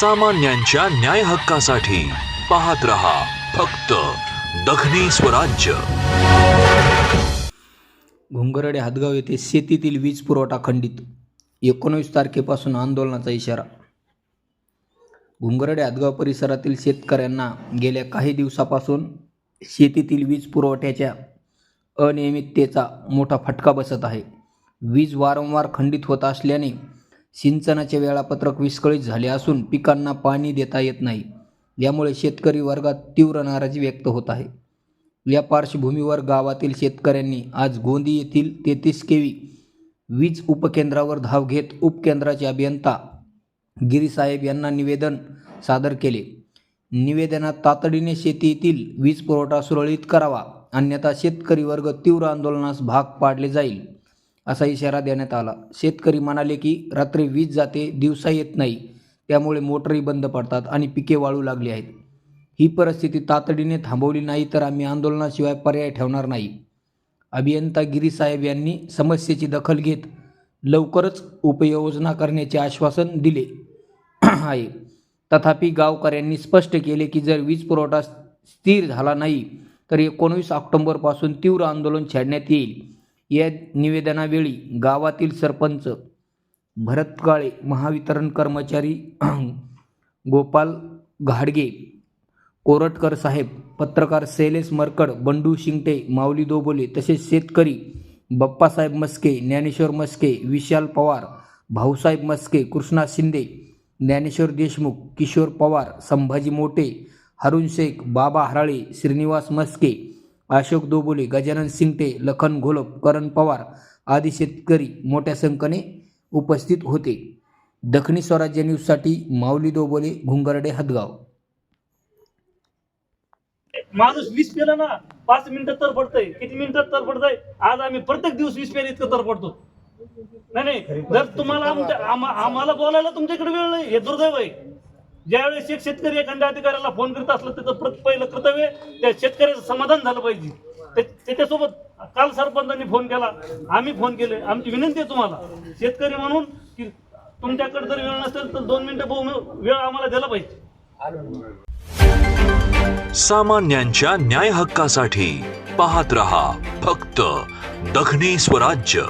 सामान्यांच्या न्याय हक्कासाठी पाहत रहा फक्त दखनी स्वराज्य. घुंगरडे हातगाव येथे शेतीतील वीज पुरवठा खंडित. एकोणवीस तारखेपासून आंदोलनाचा इशारा. घुंगरडे हातगाव परिसरातील शेतकऱ्यांना गेल्या काही दिवसापासून शेतीतील वीज पुरवठ्याच्या अनियमिततेचा मोठा फटका बसत आहे. वीज वारंवार खंडित होत असल्याने सिंचनाचे वेळापत्रक विस्कळीत झाले असून पिकांना पाणी देता येत नाही. यामुळे शेतकरी वर्गात तीव्र नाराजी व्यक्त होत आहे. या पार्श्वभूमीवर गावातील शेतकऱ्यांनी आज गोंदी येथील तेहतीस केवी वीज उपकेंद्रावर धाव घेत उपकेंद्राचे अभियंता गिरीसाहेब यांना निवेदन सादर केले. निवेदनात तातडीने शेतीतील वीज पुरवठा सुरळीत करावा अन्यथा शेतकरी वर्ग तीव्र आंदोलनास भाग पाडले जाईल. असा इशारा देण्यात आला. शेतकरी म्हणाले की रात्री वीज जाते दिवसा येत नाही. त्यामुळे मोटरही बंद पडतात आणि पिके वाळू लागली आहेत. ही परिस्थिती तातडीने थांबवली नाही तर आम्ही आंदोलनाशिवाय पर्याय ठेवणार नाही. अभियंता गिरीसाहेब यांनी समस्येची दखल घेत लवकरच उपयोजना करण्याचे आश्वासन दिले. आहे. तथापि गावकऱ्यांनी स्पष्ट केले की जर वीज पुरवठा स्थिर झाला नाही तर एकोणवीस ऑक्टोंबरपासून तीव्र आंदोलन छेडण्यात येईल. या निवेदनावेळी गावातील सरपंच भरत काळे महावितरण कर्मचारी गोपाल घाडगे कोरटकर साहेब पत्रकार शैलेश मरकड बंडू शिंगटे माऊली दोबोले तसेच शेतकरी बप्पासाहेब मस्के ज्ञानेश्वर मस्के विशाल पवार भाऊसाहेब मस्के कृष्णा शिंदे ज्ञानेश्वर देशमुख किशोर पवार संभाजी मोटे हरुण शेख बाबा हराळे श्रीनिवास मस्के अशोक दोबोले गजानन सिंगटे लखन घोलप करण पवार आदी शेतकरी मोठ्या संख्येने उपस्थित होते. दखनी स्वराज्य न्यूजसाठी माऊली दोबोले घुंगरडे हदगाव. माणूस वीस पेला ना पाच मिनिटात तर पडतंय किती मिनिटात तर पडतंय आज आम्ही प्रत्येक दिवस वीस पेला इतकं तर पडतो नाही नाही. जर तुम्हाला आमच्या आम्हाला बोलायला तुमच्याकडे वेळ नाही. हे दुर्दैव आहे. ज्यावेळेस एक शेतकरी एखाद्या अधिकाऱ्याला फोन करत असलं त्याचं प्रत पहिलं कर्तव्य त्या शेतकऱ्याचं समाधान झालं पाहिजे. त्याच्यासोबत काल सरपंचांनी फोन केला. आम्ही फोन केले. आमची विनंती आहे तुम्हाला शेतकरी म्हणून की तुमच्याकडे जर वेळ नसेल तर दोन मिनिटं बहु- वेळ आम्हाला दिला पाहिजे. सामान्यांच्या न्याय हक्कासाठी पाहत रहा फक्त दखनी स्वराज्य.